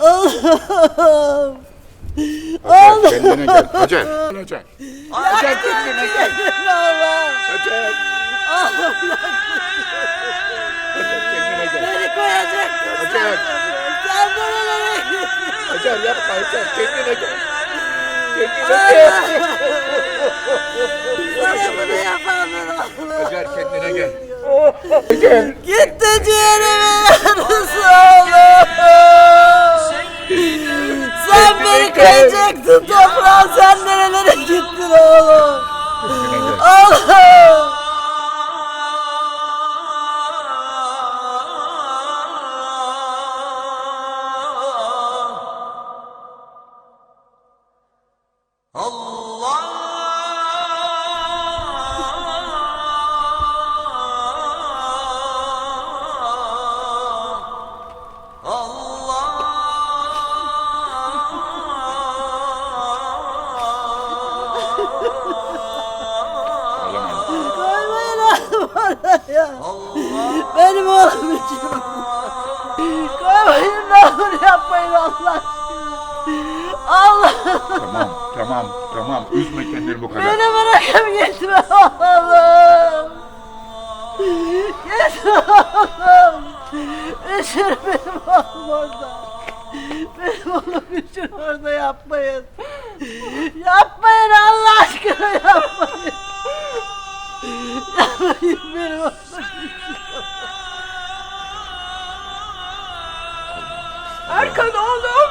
Allah'ım. Allah'ım. Kendine gel. Hacer. Hacer. Hacer kendine gel. Allah'ım. Hacer. Gel. beni koyacaktın. Hacer. Sen bana nereye? Hacer yapma Hacer. Kendine gel. Kendine gel. Sana bunu yapanlar Allah. Hacer kendine gel. Hacer. Gitti ciğerimin yarısı oğlum. Sen beni koyacaktın toprağa. Sen nerelere gittin oğlum? Kendine ya. Benim oğlum için. Koymayın ne olur yapmayın Allah aşkına. Allah Tamam tamam tamam. Üzme kendini bu kadar. beni bırakıp gitme oğlum. Gitme oğlum. Üşür benim oğlum orada. Benim oğlum üşür orada yapmayın. Yapmayın Allah aşkına yapmayın. Yapmayın benim. Erkan oğlum.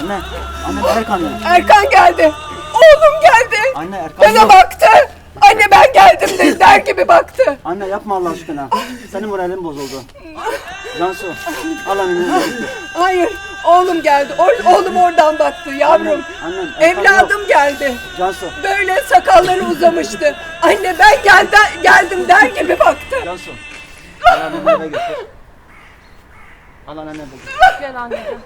Anne, anne Erkan ya. Erkan geldi. Oğlum geldi. Anne Erkan Bana yok. baktı. Anne ben geldim dedi der gibi baktı. Anne yapma Allah aşkına. Senin moralin bozuldu. Cansu, al anneni. Hayır oğlum geldi. O- oğlum oradan baktı yavrum. Annem, annem, Evladım geldi. Cansu, Böyle sakalları uzamıştı. Anne ben geldi, geldim der gibi baktı. Cansu. Al anneni eve götür. Al anneni eve götür. Gel anneciğim.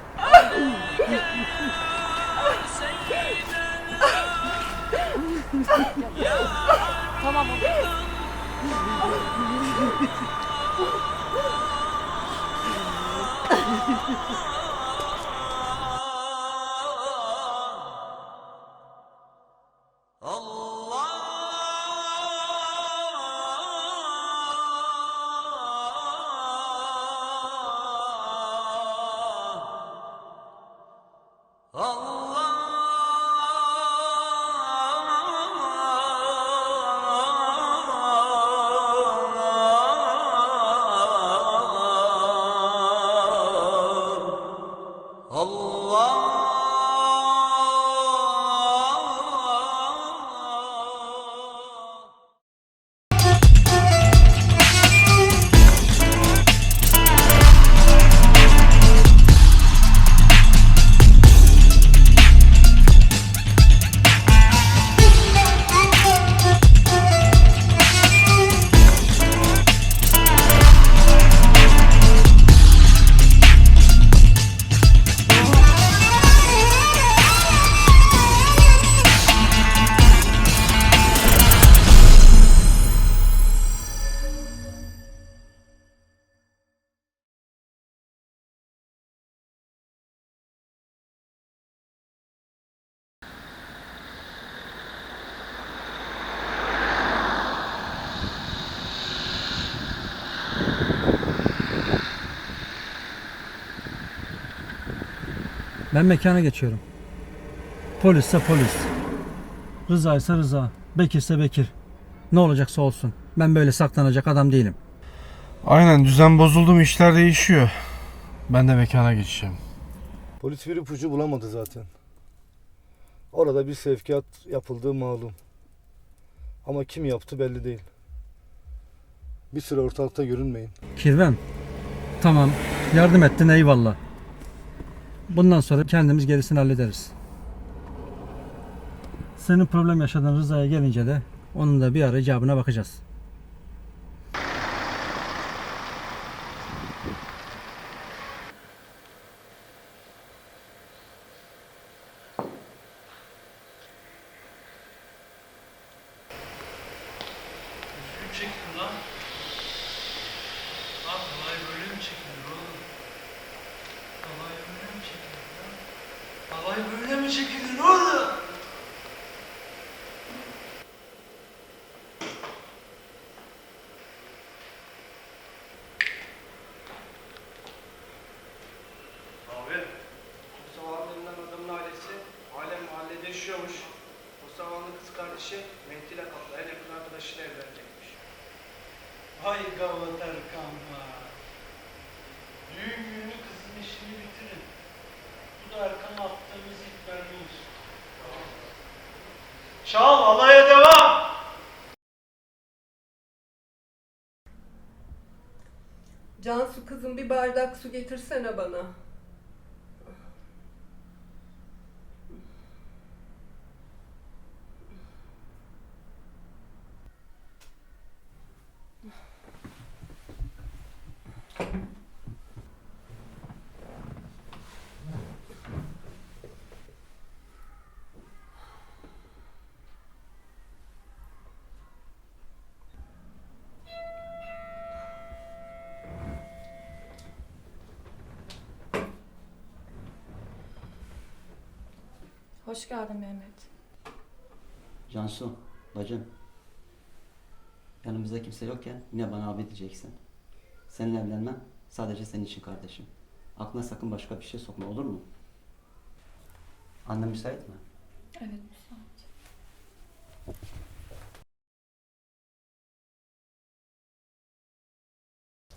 tamam oğlum. Ben mekana geçiyorum. Polisse polis. Rıza ise Rıza. Bekir ise Bekir. Ne olacaksa olsun. Ben böyle saklanacak adam değilim. Aynen düzen bozuldu mu işler değişiyor. Ben de mekana geçeceğim. Polis bir ipucu bulamadı zaten. Orada bir sevkiyat yapıldığı malum. Ama kim yaptı belli değil. Bir süre ortalıkta görünmeyin. Kirvem. Tamam. Yardım ettin eyvallah. Bundan sonra kendimiz gerisini hallederiz. Senin problem yaşadığın Rıza'ya gelince de onun da bir ara icabına bakacağız. Çekin lan. Lan kolay böyle mi çekin? Böyle mi çekilir oğlum? Abi, Mustafa abi denilen adamın ailesi halen mahallede yaşıyormuş. Mustafa'nın kız kardeşi Mehdi ile kaplı en yakın arkadaşıyla evlenecekmiş. Vay gavat Erkan vay. Düğün günü kızın işini bitirin. Bu da Erkan'a mermi olsun. Çal alaya devam. Cansu kızım bir bardak su getirsene bana. Hoş geldin Mehmet. Cansu, bacım. Yanımızda kimse yokken yine bana abi diyeceksin. Seninle evlenmem sadece senin için kardeşim. Aklına sakın başka bir şey sokma olur mu? Annem müsait mi? Evet müsait.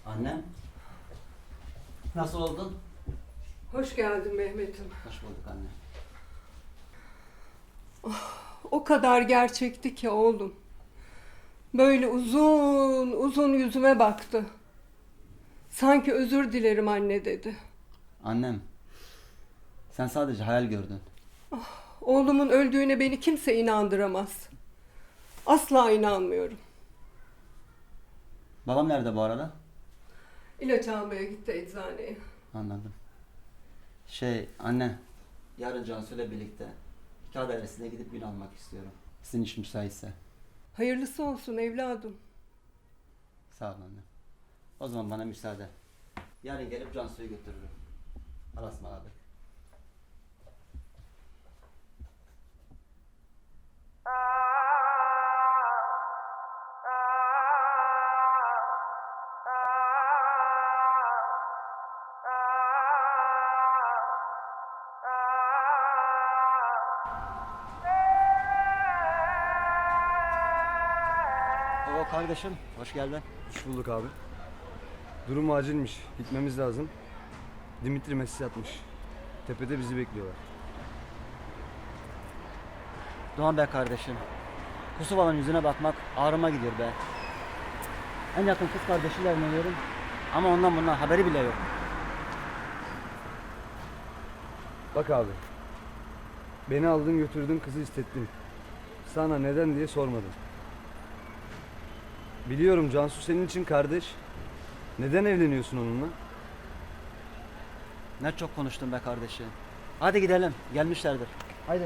Annem. Nasıl oldun? Hoş geldin Mehmet'im. Hoş bulduk anne. O kadar gerçekti ki oğlum. Böyle uzun uzun yüzüme baktı. Sanki özür dilerim anne dedi. Annem. Sen sadece hayal gördün. Oğlumun öldüğüne beni kimse inandıramaz. Asla inanmıyorum. Babam nerede bu arada? İlaç almaya gitti eczaneye. Anladım. Şey anne. Yarın Cansu ile birlikte kağıt dairesine gidip gün almak istiyorum. Sizin iş müsaitse. Hayırlısı olsun evladım. Sağ ol anne. O zaman bana müsaade. Yarın gelip Cansu'yu götürürüm. Allah'a ısmarladık. Kardeşim, hoş geldin. Hoş bulduk abi. Durum acilmiş. Gitmemiz lazım. Dimitri mesaj atmış. Tepede bizi bekliyorlar. Doğan be kardeşim. Kusuvaların yüzüne bakmak ağrıma gidiyor be. En yakın kız kardeşiyle evleniyorum. Ama ondan bundan haberi bile yok. Bak abi. Beni aldın götürdün kızı istettin. Sana neden diye sormadım. Biliyorum Cansu senin için kardeş. Neden evleniyorsun onunla? Ne çok konuştun be kardeşim. Hadi gidelim. Gelmişlerdir. Haydi.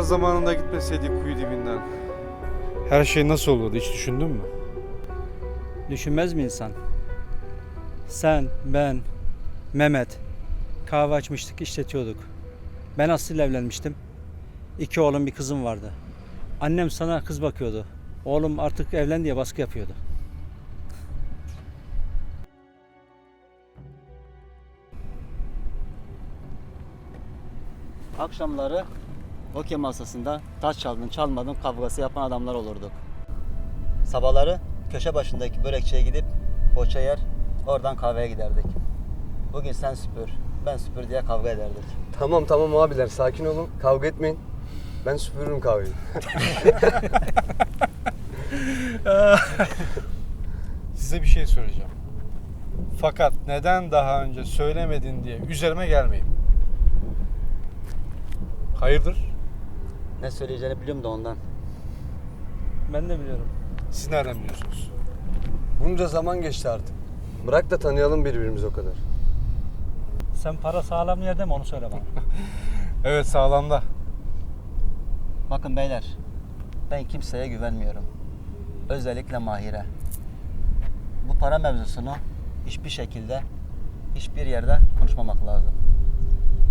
Eğer zamanında gitmeseydik kuyu dibinden. Her şey nasıl olurdu hiç düşündün mü? Düşünmez mi insan? Sen, ben, Mehmet kahve açmıştık, işletiyorduk. Ben Aslı'yla evlenmiştim. İki oğlum bir kızım vardı. Annem sana kız bakıyordu. Oğlum artık evlen diye baskı yapıyordu. Akşamları okey masasında taş çaldın çalmadın kavgası yapan adamlar olurduk. Sabahları köşe başındaki börekçiye gidip poğaça yer, oradan kahveye giderdik. Bugün sen süpür, ben süpür diye kavga ederdik. Tamam tamam abiler sakin olun. Kavga etmeyin. Ben süpürürüm kahveyi. Size bir şey söyleyeceğim. Fakat neden daha önce söylemedin diye üzerime gelmeyin. Hayırdır? Ne söyleyeceğini biliyorum da ondan. Ben de biliyorum. Siz nereden biliyorsunuz? Bunca zaman geçti artık. Bırak da tanıyalım birbirimizi o kadar. Sen para sağlam yerde mi onu söyle bana. Evet sağlamda. Bakın beyler, ben kimseye güvenmiyorum. Özellikle Mahir'e. Bu para mevzusunu hiçbir şekilde, hiçbir yerde konuşmamak lazım.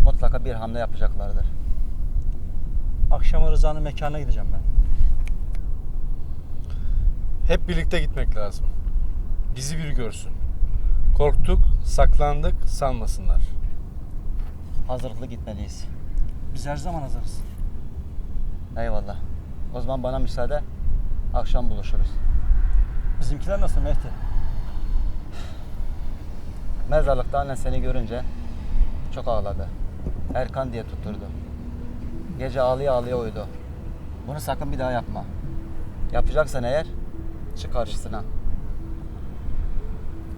Mutlaka bir hamle yapacaklardır. Akşama Rıza'nın mekanına gideceğim ben. Hep birlikte gitmek lazım. Bizi bir görsün. Korktuk, saklandık sanmasınlar. Hazırlıklı gitmeliyiz. Biz her zaman hazırız. Eyvallah. O zaman bana müsaade. Akşam buluşuruz. Bizimkiler nasıl Mehdi? Mezarlıkta annen seni görünce çok ağladı. Erkan diye tutturdu. Gece ağlaya ağlaya uyudu. Bunu sakın bir daha yapma. Yapacaksan eğer çık karşısına.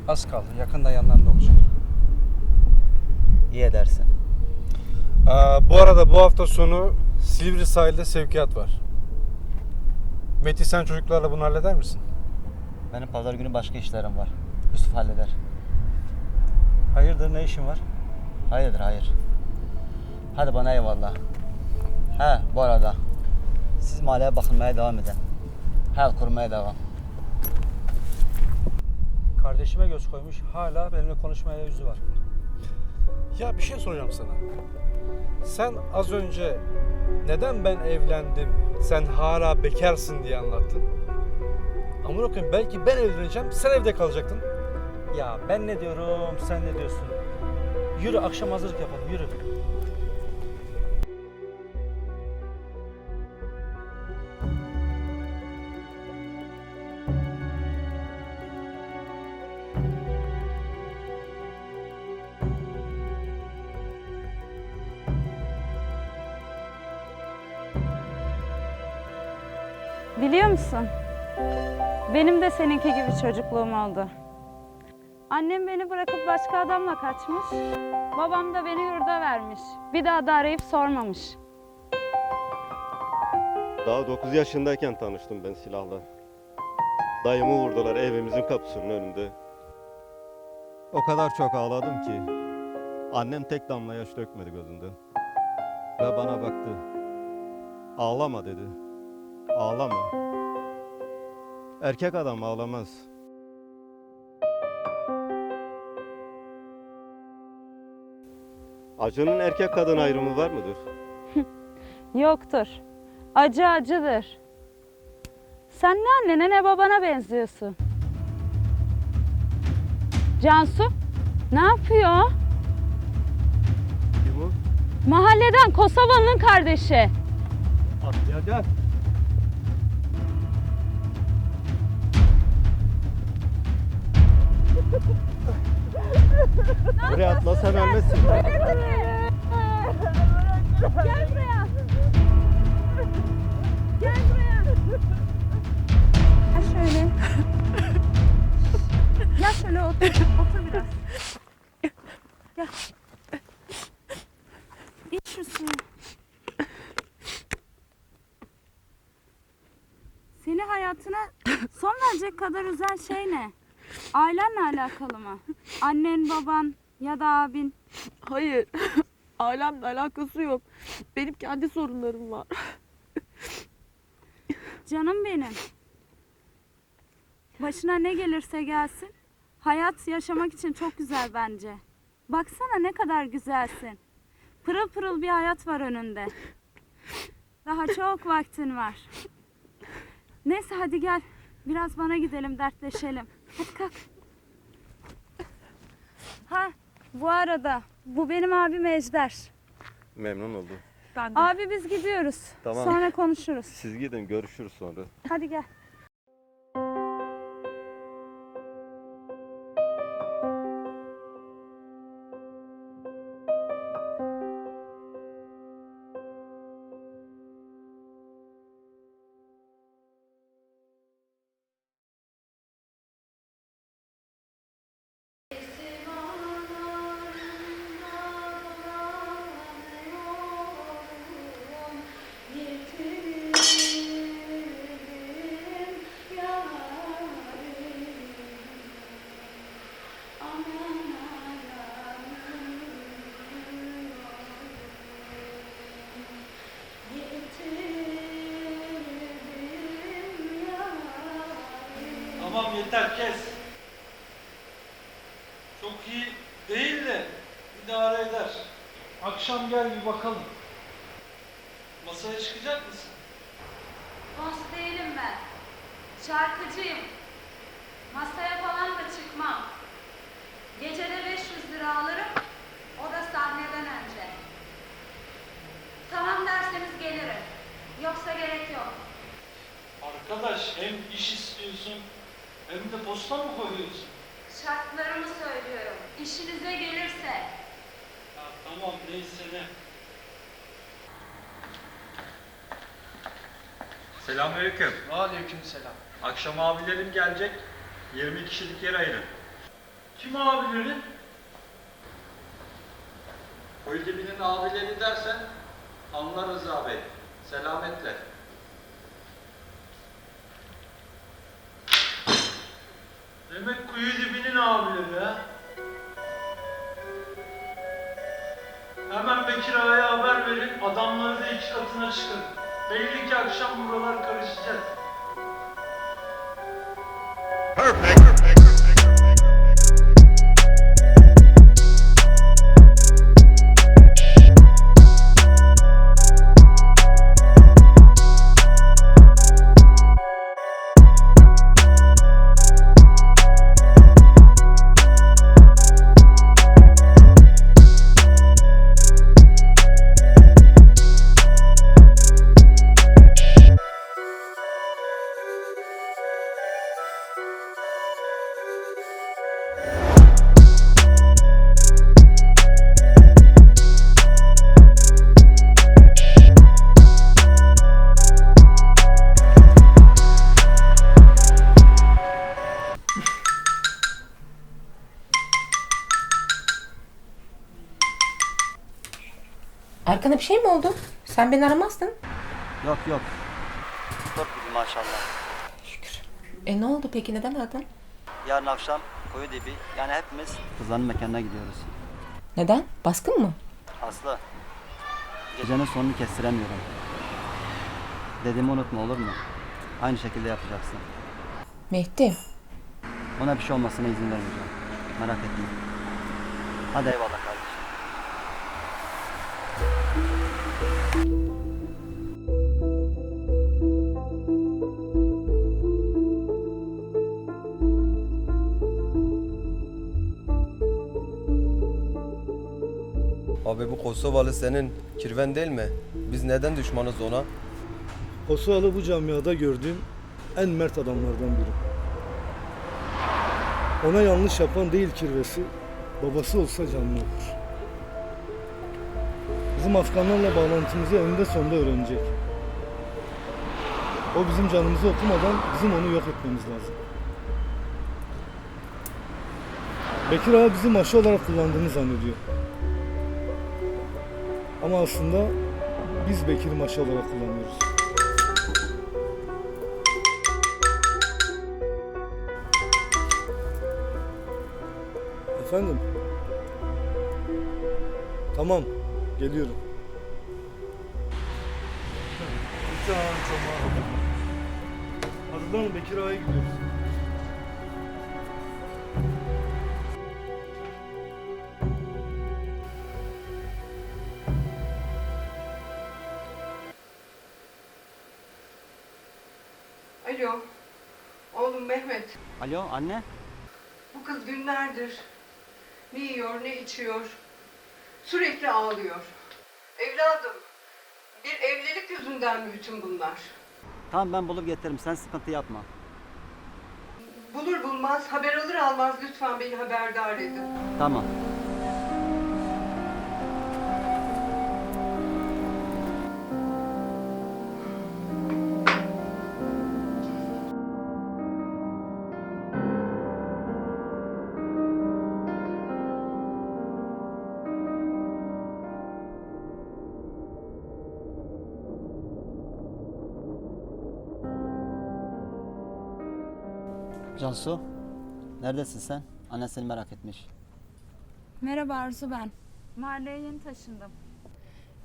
Az kaldı. Yakında yanlarında olacağım. İyi edersin. Aa, bu arada bu hafta sonu Silivri sahilde sevkiyat var. Meti sen çocuklarla bunu halleder misin? Benim pazar günü başka işlerim var. Yusuf halleder. Hayırdır ne işin var? Hayırdır hayır. Hadi bana eyvallah. He bu arada siz mahalleye bakılmaya devam edin. Hal kurmaya devam. Kardeşime göz koymuş. Hala benimle konuşmaya yüzü var. Ya bir şey soracağım sana. Sen az önce neden ben evlendim, sen hala bekarsın diye anlattın. Ama bakın belki ben evleneceğim, sen evde kalacaktın. Ya ben ne diyorum, sen ne diyorsun? Yürü akşam hazırlık yapalım, yürü. Benim de seninki gibi çocukluğum oldu. Annem beni bırakıp başka adamla kaçmış. Babam da beni yurda vermiş. Bir daha da arayıp sormamış. Daha 9 yaşındayken tanıştım ben silahla. Dayımı vurdular evimizin kapısının önünde. O kadar çok ağladım ki annem tek damla yaş dökmedi gözünden. Ve bana baktı. Ağlama dedi. Ağlama. Erkek adam ağlamaz. Acının erkek kadın ayrımı var mıdır? Yoktur. Acı acıdır. Sen ne annene ne babana benziyorsun. Cansu, ne yapıyor? Kim o? Mahalleden Kosovalı'nın kardeşi. Hadi Buraya atlasan ölmezsin. Gel buraya. Gel buraya. Gel şöyle. Gel şöyle otur. Otur biraz. Gel. İç. Seni hayatına son verecek kadar üzen şey ne? Ailenle alakalı mı? Annen, baban ya da abin? Hayır. Ailemle alakası yok. Benim kendi sorunlarım var. Canım benim. Başına ne gelirse gelsin. Hayat yaşamak için çok güzel bence. Baksana ne kadar güzelsin. Pırıl pırıl bir hayat var önünde. Daha çok vaktin var. Neyse hadi gel. Biraz bana gidelim dertleşelim. Hadi kalk. Ha bu arada bu benim abim Ejder. Memnun oldum. Ben de. Abi biz gidiyoruz. Tamam. Sonra konuşuruz. Siz gidin görüşürüz sonra. Hadi gel. Tamam yeter kes. Çok iyi değil de idare eder. Akşam gel bir bakalım. Masaya çıkacak mısın? Dost değilim ben. Şarkıcıyım. Masaya falan da çıkmam. Gecede 500 lira alırım. O da sahneden önce. Tamam derseniz gelirim. Yoksa gerek yok. Arkadaş hem iş istiyorsun hem de posta mı koyuyorsun? Şartlarımı söylüyorum. İşinize gelirse. Ya tamam neyse ne. Selamünaleyküm. Aleykümselam. Akşam abilerim gelecek. 20 kişilik yer ayırın. Kim abilerin? Koyu dibinin abileri dersen anlarız abi. Selametle. Kuyu dibinin abileri ha? Hemen Bekir Ağa'ya haber verin, adamları da iki katına çıkın. Belli ki akşam buralar karışacak. Arkana Sen beni aramazdın. Yok yok. Top gibi maşallah. E ne oldu peki neden aradın? Yarın akşam koyu dibi yani hepimiz kızların mekanına gidiyoruz. Neden? Baskın mı? Aslı. Gecenin sonunu kestiremiyorum. Dediğimi unutma olur mu? Aynı şekilde yapacaksın. Mehdi. Ona bir şey olmasına izin vermeyeceğim. Merak etme. Hadi eyvallah Kosovalı senin kirven değil mi? Biz neden düşmanız ona? Kosovalı bu camiada gördüğüm en mert adamlardan biri. Ona yanlış yapan değil kirvesi, babası olsa canlı olur. Bizim Afganlarla bağlantımızı eninde sonunda öğrenecek. O bizim canımızı okumadan bizim onu yok etmemiz lazım. Bekir Ağa bizi maşı olarak kullandığını zannediyor. Ama aslında biz Bekir'i maşı olarak kullanıyoruz. Efendim? Tamam, geliyorum. Tamam, tamam. Hazırlanın Bekir Ağa'ya gidiyoruz. Alo anne. Bu kız günlerdir ne yiyor ne içiyor. Sürekli ağlıyor. Evladım bir evlilik yüzünden mi bütün bunlar? Tamam ben bulup getiririm sen sıkıntı yapma. Bulur bulmaz haber alır almaz lütfen beni haberdar edin. Tamam. Cansu, neredesin sen? Annen seni merak etmiş. Merhaba Arzu ben. Mahalleye yeni taşındım.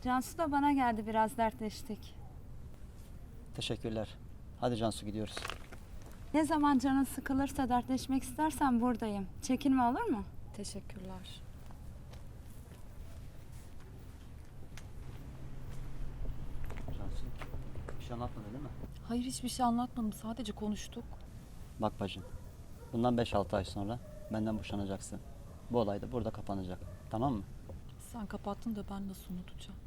Cansu da bana geldi biraz dertleştik. Teşekkürler. Hadi Cansu gidiyoruz. Ne zaman canın sıkılırsa dertleşmek istersen buradayım. Çekinme olur mu? Teşekkürler. Cansu, bir şey anlatmadın değil mi? Hayır hiçbir şey anlatmadım. Sadece konuştuk. Bak bacım, bundan 5-6 ay sonra benden boşanacaksın. Bu olay da burada kapanacak. Tamam mı? Sen kapattın da ben nasıl unutacağım?